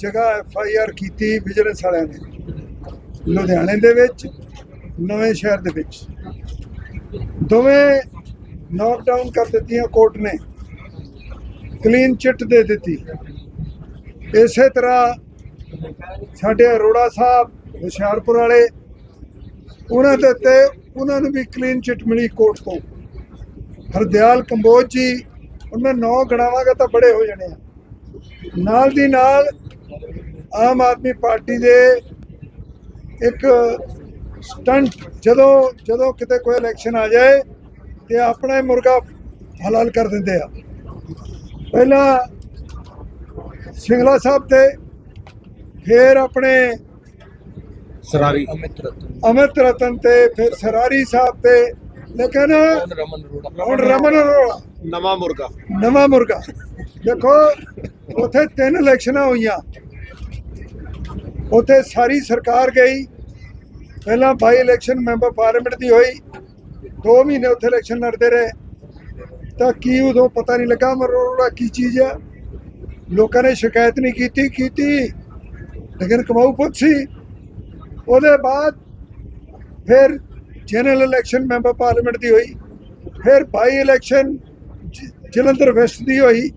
ਜਗ੍ਹਾ F I R ਕੀਤੀ vigilance ਵਾਲਿਆਂ ਨੇ। ਲੁਧਿਆਣੇ ਦੇ ਵਿੱਚ, ਨਵੇਂ ਸ਼ਹਿਰ ਦੇ ਵਿੱਚ। ਦੋਵੇਂ ਨੌਕਡਾਊਨ ਕਰ ਦਿੱਤੀਆਂ, ਕੋਰਟ ਨੇ। ਕਲੀਨ ਚਿੱਟ ਦੇ ਦਿੱਤੀ। ਇਸੇ ਤਰ੍ਹਾਂ ਸਾਡੇ ਅਰੋੜਾ ਸਾਹਿਬ, ਹੁਸ਼ਿਆਰਪੁਰ ਵਾਲੇ, ਉਹਨਾਂ ਦੇ ਉੱਤੇ ਉਹਨਾਂ ਨੂੰ ਵੀ ਕਲੀਨ ਚਿੱਟ ਮਿਲੀ ਕੋਰਟ ਤੋਂ। ਹਰਦਿਆਲ ਕੰਬੋਜ ਜੀ, ਉਹਨਾਂ ਨੌ ਗਣਾਵਾਂਗਾ ਤਾਂ ਬੜੇ ਹੋ ਜਾਣੇ ਆ। ਨਾਲ ਦੀ ਨਾਲ ਆਮ ਆਦਮੀ ਪਾਰਟੀ ਦੇ ਇੱਕ ਸਟੰਟ ਜਦੋਂ ਜਦੋਂ ਕਿਤੇ ਕੋਈ ਇਲੈਕਸ਼ਨ ਆ ਜਾਏ ਤੇ ਆਪਣਾ ਹੀ ਮੁਰਗਾ ਹਲਾਲ ਕਰ ਦਿੰਦੇ ਆ। ਪਹਿਲਾਂ ਸਿੰਗਲਾ ਸਾਹਿਬ ਤੇ ਫਿਰ ਆਪਣੇ ਸਰਾਰੀ। ਅਮਿਤ ਰਤਨ। ਤੇ ਫਿਰ ਸਰਾਰੀ ਸਾਹਿਬ ਤੇ ਲੇਕਿਨ ਹੁਣ ਰਮਨ ਅਰੋੜਾ। ਨਵਾਂ ਮੁਰਗਾ। ਨਵਾਂ ਮੁਰਗਾ। ਦੇਖੋ ਉੱਥੇ ਤਿੰਨ ਇਲੈਕਸ਼ਨਾਂ ਹੋਈਆਂ। ਉੱਥੇ ਸਾਰੀ ਸਰਕਾਰ ਗਈ। ਪਹਿਲਾਂ ਬਾਈ ਇਲੈਕਸ਼ਨ ਮੈਂਬਰ ਪਾਰਲੀਮੈਂਟ ਦੀ ਹੋਈ। 2 ਮਹੀਨੇ ਉੱਥੇ ਇਲੈਕਸ਼ਨ ਲੜਦੇ ਰਹੇ। ਤਾਂ ਕੀ ਉਦੋਂ ਪਤਾ ਨਹੀਂ ਲੱਗਾ ਮਰੋੜਾ ਕੀ ਚੀਜ਼ ਆ। ਲੋਕਾਂ ਨੇ ਸ਼ਿਕਾਇਤ ਨਹੀਂ ਕੀਤੀ ਕੀਤੀ। ਲੇਕਿਨ ਕਮਾਊ ਪੁੱਤ ਸੀ। ਉਹਦੇ ਬਾਅਦ ਫਿਰ ਜਨਰਲ ਇਲੈਕਸ਼ਨ ਮੈਂਬਰ ਪਾਰਲੀਮੈਂਟ ਦੀ ਹੋਈ। ਫਿਰ ਬਾਈ ਇਲੈਕਸ਼ਨ ਜ- ਜਲੰਧਰ ਵੈਸਟ ਦੀ ਹੋਈ।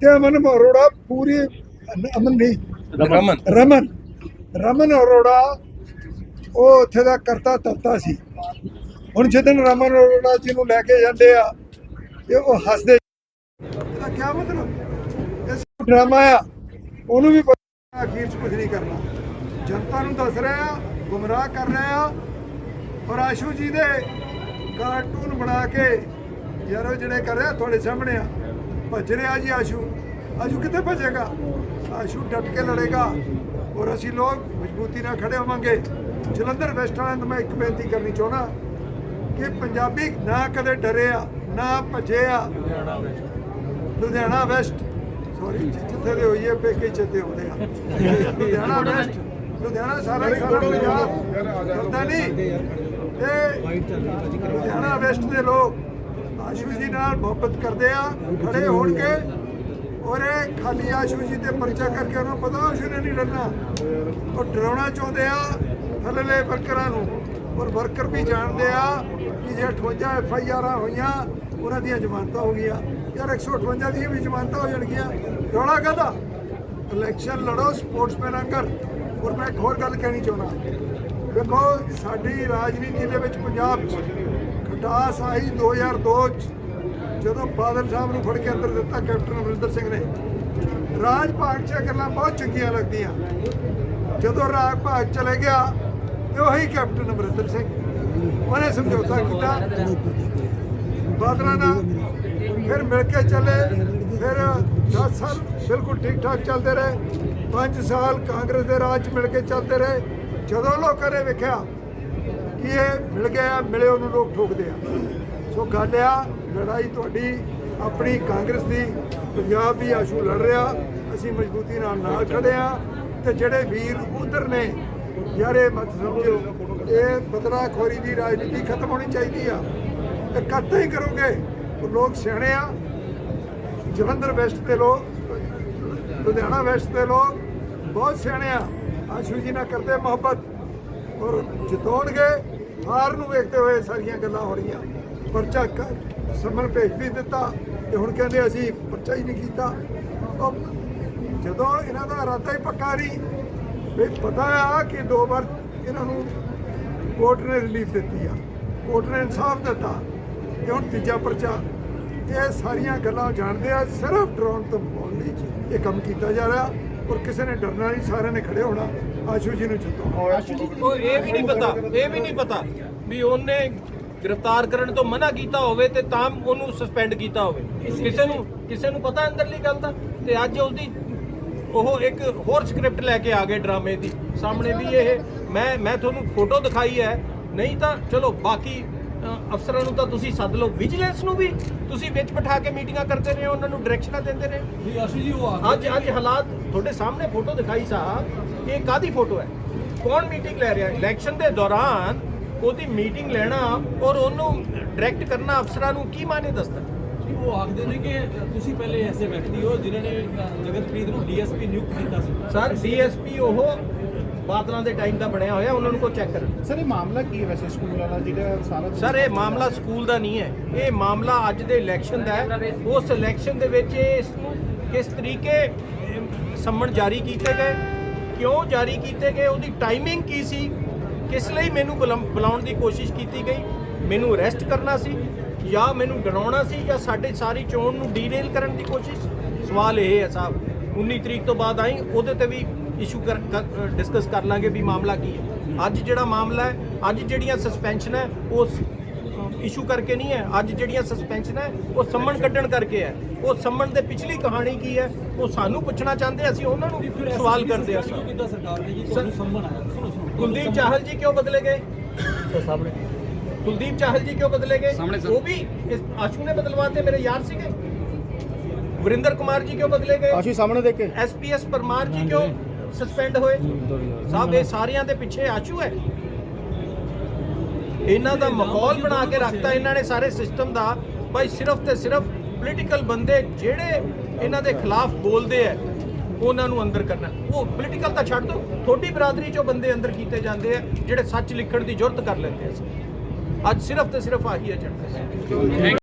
ਤੇ ਅਮਨ ਅਰੋੜਾ ਪੂਰੀ ਅਮਨ ਨਹੀਂ। ਰਮਨ। ਰਮਨ। ਰਮਨ ਅਰੋੜਾ, ਉਹ ਉੱਥੇ ਦਾ ਕਰਤਾ ਧਰਤਾ ਸੀ। ਹੁਣ ਜਿੱਦਨ ਰਮਨ ਅਰੋੜਾ ਜੀ ਨੂੰ ਲੈ ਕੇ ਜਾਂਦੇ ਆ, ਤੇ ਉਹ ਹੱਸਦੇ ਇਹਦਾ ਕੀ ਮਤਲਬ? ਇਸ ਡਰਾਮਾ ਆ। ਉਹਨੂੰ ਵੀ ਪਤਾ ਅਖੀਰ ਚ ਕੁਝ ਨਹੀਂ ਕਰਨਾ। ਜਨਤਾ ਨੂੰ ਦੱਸ ਰਿਹਾ ਆ, ਗੁੰਮਰਾਹ ਕਰ ਰਿਹਾ ਆ। ਔਰ ਆਸ਼ੂ ਜੀ ਦੇ ਕਾਰਟੂਨ ਬਣਾ ਕੇ ਯਾਰ ਜਿਹੜੇ ਕਰ ਰਿਹਾ, ਤੁਹਾਡੇ ਸਾਹਮਣੇ ਆ। ਭੱਜ ਰਿਹਾ ਜੀ ਆਸ਼ੂ। ਆਸ਼ੂ ਕਿੱਥੇ ਭੱਜੇਗਾ? ਆਸ਼ੂ ਡਟ ਕੇ ਲੜੇਗਾ ਔਰ ਅਸੀਂ ਲੋਕ ਮਜ਼ਬੂਤੀ ਨਾਲ ਖੜੇ ਹੋਵਾਂਗੇ। ਜਲੰਧਰ ਵੈਸਟ ਵਾਲਿਆਂ ਨੂੰ ਮੈਂ ਇੱਕ ਬੇਨਤੀ ਕਰਨੀ ਚਾਹੁੰਦਾ ਕਿ ਪੰਜਾਬੀ ਨਾ ਕਦੇ ਡਰਿਆ ਨਾ ਭੱਜਿਆ ਲੁਧਿਆਣਾ ਵੈਸਟ ਸੌਰੀ ਜਿੱਥੇ ਦੇ ਹੋਈਏ ਪੇਕੇ ਚੇਤੇ ਆਉਂਦੇ ਆ। ਲੁਧਿਆਣਾ ਵੈਸਟ ਲੁਧਿਆਣਾ ਸਾਰਾ ਹੀ ਸਾਰਾ ਪੰਜਾਬ ਕਰਦਾ ਨਹੀਂ। ਇਹ ਲੁਧਿਆਣਾ ਵੈਸਟ ਦੇ ਲੋਕ ਆਸ਼ੂ ਜੀ ਨਾਲ ਮੁਹੱਬਤ ਕਰਦੇ ਆ ਖੜੇ ਹੋਣ ਕੇ ਔਰ ਇਹ ਖਾਲੀ ਆਸ਼ੂ ਜੀ ਤੇ ਪਰਚਾ ਕਰਕੇ ਉਹਨਾਂ ਨੂੰ ਪਤਾ ਆਸ਼ੂ ਨੇ ਨਹੀਂ ਲੜਨਾ। ਉਹ ਡਰਾਉਣਾ ਚਾਹੁੰਦੇ ਆ ਥੱਲੇ ਵਰਕਰਾਂ ਨੂੰ। ਔਰ ਵਰਕਰ ਵੀ ਜਾਣਦੇ ਆ ਕਿ ਜੇ 58 ਐਫ ਆਈ ਆਰਾਂ ਹੋਈਆਂ, ਉਹਨਾਂ ਦੀਆਂ ਜ਼ਮਾਨਤਾਂ ਹੋ ਗਈਆਂ। ਯਾਰ 158 ਦੀਆਂ ਵੀ ਜ਼ਮਾਨਤਾਂ ਹੋ ਜਾਣਗੀਆਂ। ਰੌਲਾ ਕਾਹਦਾ? ਇਲੈਕਸ਼ਨ ਲੜੋ, ਸਪੋਰਟਸਮੈਨ ਆਂਕਰ ਔਰ ਮੈਂ ਇੱਕ ਹੋਰ ਗੱਲ ਕਹਿਣੀ ਚਾਹੁੰਦਾ। ਦੇਖੋ ਸਾਡੀ ਰਾਜਨੀਤੀ ਦੇ ਵਿੱਚ ਪੰਜਾਬ 'ਚ, ਖਟਾਸ ਆਈ 2002 'ਚ। ਜਦੋਂ ਬਾਦਲ ਸਾਹਿਬ ਨੂੰ ਫੜ ਕੇ ਅੰਦਰ ਦਿੱਤਾ, ਕੈਪਟਨ ਅਮਰਿੰਦਰ ਸਿੰਘ ਨੇ। ਰਾਜ ਭਾਗ 'ਚ ਗੱਲਾਂ ਬਹੁਤ ਚੰਗੀਆਂ ਲੱਗਦੀਆਂ। ਜਦੋਂ ਰਾਜ ਭਾਗ ਚਲੇ ਗਿਆ, ਤੇ ਉਹੀ ਕੈਪਟਨ ਅਮਰਿੰਦਰ ਸਿੰਘ। ਉਹਨੇ ਸਮਝੌਤਾ ਕੀਤਾ। ਬਾਦਲਾਂ ਨਾਲ ਫਿਰ ਮਿਲ ਕੇ ਚੱਲੇ। ਫਿਰ 10 ਸਾਲ ਬਿਲਕੁਲ ਠੀਕ ਠਾਕ ਚੱਲਦੇ ਰਹੇ। 5 ਸਾਲ ਕਾਂਗਰਸ ਦੇ ਰਾਜ 'ਚ ਮਿਲ ਕੇ ਚੱਲਦੇ ਰਹੇ। ਜਦੋਂ ਲੋਕਾਂ ਨੇ ਵੇਖਿਆ ਕਿ ਇਹ ਮਿਲ ਗਿਆ, ਮਿਲੇ ਉਹਨੂੰ ਲੋਕ ਠੋਕਦੇ ਆ। ਸੋ ਗੱਲ ਆ ਲੜਾਈ ਤੁਹਾਡੀ, ਆਪਣੀ ਕਾਂਗਰਸ ਦੀ, ਪੰਜਾਬ ਦੀ ਆਸ਼ੂ ਲੜ ਰਿਹਾ, ਅਸੀਂ ਮਜ਼ਬੂਤੀ ਨਾਲ ਨਾਲ ਖੜੇ ਆ ਤੇ ਜਿਹੜੇ ਵੀਰ ਉਧਰ ਨੇ, ਯਾਰ ਇਹ ਮਤ ਸਮਝੋ ਇਹ ਬਦਲਾਖੋਰੀ ਦੀ ਰਾਜਨੀਤੀ ਖਤਮ ਹੋਣੀ ਚਾਹੀਦੀ ਆ। ਇਹ ਕੱਟ ਹੀ ਕਰੋਗੇ ਲੋਕ ਸਿਆਣੇ ਆ। ਜਲੰਧਰ ਵੈਸਟ ਦੇ ਲੋਕ, ਲੁਧਿਆਣਾ ਵੈਸਟ ਦੇ ਲੋਕ, ਬਹੁਤ ਸਿਆਣੇ ਆ। ਆਸ਼ੂ ਜੀ ਨਾਲ ਕਰਦੇ ਮੁਹੱਬਤ, ਔਰ ਜਿਤਾਉਣਗੇ, ਹਾਰ ਨੂੰ ਵੇਖਦੇ ਹੋਏ ਸਾਰੀਆਂ ਗੱਲਾਂ ਹੋ ਰਹੀਆਂ ਪਰਚਾ ਕ- ਸਮਨ ਭੇਜ ਵੀ ਦਿੱਤਾ ਤੇ ਹੁਣ ਕਹਿੰਦੇ ਅਸੀਂ ਪਰਚਾ ਹੀ ਨਹੀਂ ਕੀਤਾ। ਜਦੋਂ ਇਹਨਾਂ ਦਾ ਇਰਾਦਾ ਹੀ ਪੱਕਾ ਨਹੀਂ, ਵੀ ਪਤਾ ਆ ਕਿ ਦੋ ਵਾਰ ਇਹਨਾਂ ਨੂੰ ਕੋਰਟ ਨੇ ਰਿਲੀਫ ਦਿੱਤੀ ਆ। ਕੋਰਟ ਨੇ ਇਨਸਾਫ ਦਿੱਤਾ ਤੇ ਹੁਣ ਤੀਜਾ ਪਰਚਾ। ਇਹ ਸਾਰੀਆਂ ਗੱਲਾਂ ਜਾਣਦੇ ਆ, ਸਿਰਫ ਡਰਾਉਣ ਤੋਂ ਬੋਲਣ ਲਈ ਇਹ ਕੰਮ ਕੀਤਾ ਜਾ ਰਿਹਾ ਔਰ ਕਿਸੇ ਨੇ ਡਰਨਾ ਨਹੀਂ, ਸਾਰਿਆਂ ਨੇ ਖੜੇ ਹੋਣਾ। ਆਸ਼ੂ ਜੀ ਨੂੰ ਜਿੱਤੋ। ਉਹ ਇਹ ਵੀ ਨਹੀਂ ਪਤਾ, ਇਹ ਵੀ ਨਹੀਂ ਪਤਾ ਵੀ ਉਹਨੇ ਗ੍ਰਿਫਤਾਰ ਕਰਨ ਤੋਂ ਮਨਾ ਕੀਤਾ ਹੋਵੇ ਤੇ ਤਾਂ ਉਹਨੂੰ ਸਸਪੈਂਡ ਕੀਤਾ ਹੋਵੇ। ਕਿਸੇ ਨੂੰ ਕਿਸੇ ਨੂੰ ਪਤਾ ਅੰਦਰਲੀ ਗੱਲ ਦਾ? ਤੇ ਅੱਜ ਉਹਦੀ ਉਹ ਇੱਕ ਹੋਰ ਸਕ੍ਰਿਪਟ ਲੈ ਕੇ ਆ ਗਏ ਡਰਾਮੇ ਦੀ। ਸਾਹਮਣੇ ਵੀ ਇਹ ਮੈਂ ਮੈਂ ਤੁਹਾਨੂੰ ਫੋਟੋ ਦਿਖਾਈ ਹੈ। ਨਹੀਂ ਤਾਂ ਚਲੋ ਬਾਕੀ ਅਫਸਰਾਂ ਨੂੰ ਤਾਂ ਤੁਸੀਂ ਸੱਦ ਲਓ। ਵਿਜੀਲੈਂਸ ਨੂੰ ਵੀ ਤੁਸੀਂ ਵਿੱਚ ਬਿਠਾ ਕੇ ਮੀਟਿੰਗਾਂ ਕਰਦੇ ਰਹੇ ਹੋ ਉਹਨਾਂ ਨੂੰ ਡਾਇਰੈਕਸ਼ਨਾਂ ਦਿੰਦੇ ਰਹੇ ਜੀ ਆਸ਼ੂ ਜੀ ਉਹ ਆ ਅੱਜ ਅੱਜ ਹਾਲਾਤ ਤੁਹਾਡੇ ਸਾਹਮਣੇ ਫੋਟੋ ਦਿਖਾਈ ਸਾਹਿਬ ਇਹ ਕਾਦੀ ਫੋਟੋ ਹੈ? ਕੌਣ ਮੀਟਿੰਗ ਲੈ ਰਿਹਾ ਇਲੈਕਸ਼ਨ ਦੇ ਦੌਰਾਨ ਉਹਦੀ ਮੀਟਿੰਗ ਲੈਣਾ ਔਰ ਉਹਨੂੰ ਡਾਇਰੈਕਟ ਕਰਨਾ ਅਫਸਰਾਂ ਨੂੰ ਕੀ ਮਾਨੇ ਦੱਸਦਾ? ਉਹ ਆਖਦੇ ਨੇ ਕਿ ਤੁਸੀਂ ਪਹਿਲੇ ਐਸੇ ਵਿਅਕਤੀ ਹੋ ਜਿਨ੍ਹਾਂ ਨੇ ਜਗਤਪ੍ਰੀਤ ਨੂੰ ਡੀਐਸਪੀ ਨਿਯੁਕਤ ਕੀਤਾ ਸੀ। ਸਰ ਡੀਐਸਪੀ ਉਹ ਬਾਦਲਾਂ ਦੇ ਟਾਈਮ ਦਾ ਬਣਿਆ ਹੋਇਆ ਉਹਨਾਂ ਨੂੰ ਕੋ ਚੈੱਕ ਕਰਨ। ਸਰ ਇਹ ਮਾਮਲਾ ਕੀ ਹੈ ਵੈਸੇ ਸਕੂਲ ਵਾਲਾ ਜਿਹੜਾ ਸਾਰਾ ਸਰ ਇਹ ਮਾਮਲਾ ਸਕੂਲ ਦਾ ਨਹੀਂ ਹੈ। ਇਹ ਮਾਮਲਾ ਅੱਜ ਦੇ ਇਲੈਕਸ਼ਨ ਦਾ ਹੈ। ਉਸ ਇਲੈਕਸ਼ਨ ਦੇ ਵਿੱਚ ਇਸ ਨੂੰ ਕਿਸ ਤਰੀਕੇ ਸੰਮਣ ਜਾਰੀ ਕੀਤੇ ਗਏ? ਕਿਉਂ ਜਾਰੀ ਕੀਤੇ ਗਏ? ਉਹਦੀ ਟਾਈਮਿੰਗ ਕੀ ਸੀ? ਕਿਸ ਲਈ ਮੈਨੂੰ ਬੁਲਾ- ਬੁਲਾਉਣ ਦੀ ਕੋਸ਼ਿਸ਼ ਕੀਤੀ ਗਈ? ਮੈਨੂੰ ਅਰੈਸਟ ਕਰਨਾ ਸੀ ਜਾਂ ਮੈਨੂੰ ਡਰਾਉਣਾ ਸੀ ਜਾਂ ਸਾਡੇ ਸਾਰੀ ਚੋਣ ਨੂੰ ਡੀਰੇਲ ਕਰਨ ਦੀ ਕੋਸ਼ਿਸ਼? ਸਵਾਲ ਇਹ ਹੈ ਸਾਹਿਬ 19 ਤਰੀਕ ਤੋਂ ਬਾਅਦ ਆਈ, ਉਹਦੇ ਤੇ ਵੀ ਇਸ਼ੂ ਕਰ ਡਿਸਕਸ ਕਰ ਲਾਂਗੇ ਵੀ ਮਾਮਲਾ ਕੀ ਹੈ। ਅੱਜ ਜਿਹੜਾ ਮਾਮਲਾ ਹੈ, ਅੱਜ ਜਿਹੜੀਆਂ ਸਸਪੈਂਸ਼ਨ ਹੈ, ਉਹ ਇਸ਼ੂ ਕਰਕੇ ਨਹੀਂ ਹੈ। ਅੱਜ ਜਿਹੜੀਆਂ ਸਸਪੈਂਸ਼ਨ ਹੈ ਉਹ ਸੰਮਣ ਕੱਢਣ ਕਰਕੇ ਹੈ। ਉਹ ਸੰਮਣ ਦੇ ਪਿਛਲੀ ਕਹਾਣੀ ਕੀ ਹੈ? ਉਹ ਸਾਨੂੰ ਪੁੱਛਣਾ ਚਾਹੁੰਦੇ ਅਸੀਂ ਉਹਨਾਂ ਨੂੰ ਸਵਾਲ ਕਰਦੇ ਹਾਂ ਕਿਉਂ ਕੀਤਾ ਸਰਕਾਰ ਨੇ ਜੀ? ਤੁਹਾਨੂੰ ਸੰਮਨ ਆਇਆ। ਸੁਣੋ ਸੁਣੋ। ਕੁਲਦੀਪ ਚਾਹਲ ਜੀ ਕਿਉਂ ਬਦਲੇ ਗਏ? ਸਾਹਮਣੇ। ਕੁਲਦੀਪ ਚਾਹਲ ਜੀ ਕਿਉਂ ਬਦਲੇ ਗਏ? ਉਹ ਵੀ ਇਸ ਆਸ਼ੂ ਨੇ ਬਦਲਵਾਤੇ ਮੇਰੇ ਯਾਰ ਸੀਗੇ। ਵਰਿੰਦਰ ਕੁਮਾਰ ਜੀ ਕਿਉਂ ਬਦਲੇ ਗਏ? ਆਸ਼ੀ ਸਾਹਮਣੇ ਦੇਖ ਕੇ। ਐਸਪੀਐਸ ਪਰਮਾਰ ਜੀ ਕਿਉਂ ਸਸਪੈਂਡ ਹੋਏ? ਸਾਹਿਬ ਇਹ ਸਾਰਿਆਂ ਦੇ ਪਿੱਛੇ ਆਸ਼ੂ ਹੈ। ਇਹਨਾਂ ਦਾ ਮਾਹੌਲ ਬਣਾ ਕੇ ਰੱਖਤਾ ਇਹਨਾਂ ਨੇ ਸਾਰੇ ਸਿਸਟਮ ਦਾ। ਭਾਈ ਸਿਰਫ ਤੇ ਸਿਰਫ ਪੋਲੀਟੀਕਲ ਬੰਦੇ ਜਿਹੜੇ ਇਹਨਾਂ ਦੇ ਖਿਲਾਫ ਬੋਲਦੇ ਆ ਉਹਨਾਂ ਨੂੰ ਅੰਦਰ ਕਰਨਾ। ਉਹ ਪੋਲੀਟੀਕਲ ਤਾਂ ਛੱਡ ਦੋ ਥੋੜੀ ਬਰਾਦਰੀ ਚੋਂ ਬੰਦੇ ਅੰਦਰ ਕੀਤੇ ਜਾਂਦੇ ਆ ਜਿਹੜੇ ਸੱਚ ਲਿਖਣ ਦੀ ਜੁਰਤ ਕਰ ਲੈਂਦੇ ਆ ਅੱਜ ਸਿਰਫ ਤੇ ਸਿਰਫ ਆਹੀ ਹੈ ਏਜੰਡਾ